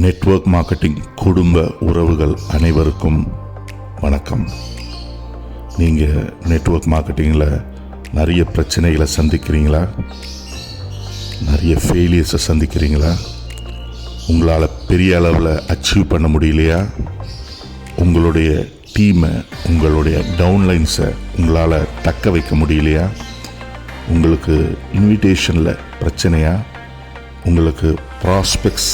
Network marketing குடும்ப உறவுகள் அனைவருக்கும் வணக்கம். நீங்கள் நெட்வொர்க் மார்க்கெட்டிங்கில் நிறைய பிரச்சனைகளை சந்திக்கிறீங்களா? நிறைய ஃபெயிலியர்ஸை சந்திக்கிறீங்களா? உங்களால் பெரிய அளவில் அச்சீவ் பண்ண முடியலையா? உங்களுடைய டீமை உங்களுடைய டவுன்லைன்ஸை உங்களால் தக்க வைக்க முடியலையா? உங்களுக்கு இன்விடேஷனில் பிரச்சனையா? உங்களுக்கு ப்ராஸ்பெக்ட்ஸ்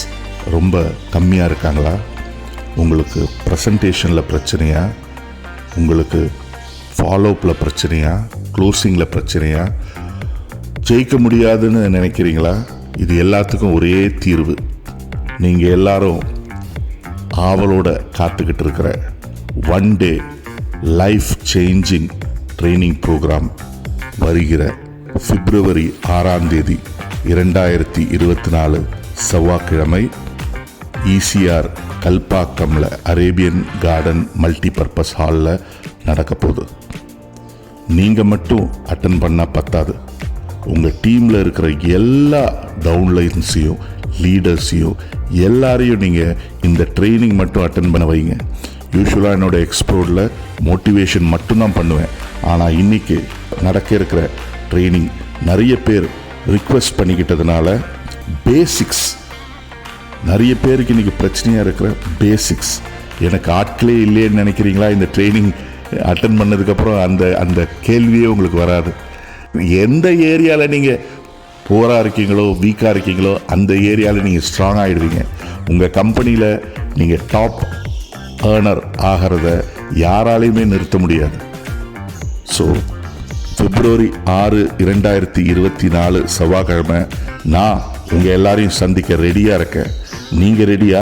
ரொம்ப கம்மியாக இருக்காங்களா? உங்களுக்கு ப்ரெசன்டேஷனில் பிரச்சனையா? உங்களுக்கு ஃபாலோப்பில் பிரச்சனையா? க்ளோசிங்கில் பிரச்சனையா? ஜெயிக்க முடியாதுன்னு நினைக்கிறீங்களா? இது எல்லாத்துக்கும் ஒரே தீர்வு. நீங்கள் எல்லாரும் ஆவலோட காத்துக்கிட்டு இருக்கிற one day life changing training program வருகிற பிப்ரவரி ஆறாம் தேதி இரண்டாயிரத்தி இருபத்தி நாலு செவ்வாய்க்கிழமை. ஈசிஆர் கல்பாக்கம்ல அரேபியன் கார்டன் மல்டிபர்பஸ் ஹாலில் நடக்க போகுது நீங்கள் மட்டும் அட்டன் பண்ணால் பத்தாது. உங்கள் டீமில் இருக்கிற எல்லா டவுன்லைன்ஸையும் லீடர்ஸையும் எல்லாரையும் நீங்கள் இந்த ட்ரைனிங் மட்டும் அட்டன் பண்ண வைங்க. யூஸ்வலாக என்னோட எக்ஸ்ப்ளோரில் மோட்டிவேஷன் மட்டும்தான் பண்ணுவேன். ஆனால் இன்னைக்கு நடக்க இருக்கிற ட்ரைனிங் நிறைய பேர் ரிக்வெஸ்ட் பண்ணிக்கிட்டதுனால பேசிக்ஸ் நிறைய பேருக்கு இன்றைக்கி பிரச்சனையாக இருக்கிற பேசிக்ஸ் எனக்கு ஆட்களே இல்லையேன்னு நினைக்கிறீங்களா? இந்த ட்ரைனிங் அட்டன் பண்ணதுக்கப்புறம் அந்த அந்த கேள்வியே உங்களுக்கு வராது. எந்த ஏரியாவில் நீங்கள் போராக இருக்கீங்களோ வீக்காக இருக்கீங்களோ அந்த ஏரியாவில் நீங்கள் ஸ்ட்ராங் ஆகிடுவீங்க உங்கள் கம்பெனியில் நீங்கள் டாப் ஏர்னர் ஆகிறத யாராலையுமே நிறுத்த முடியாது. ஸோ பிப்ரவரி ஆறு இரண்டாயிரத்தி இருபத்தி நாலு செவ்வாய்க்கிழமை நான் உங்கள் எல்லாரையும் சந்திக்க ரெடியாக இருக்கேன். நீங்கள் ரெடியா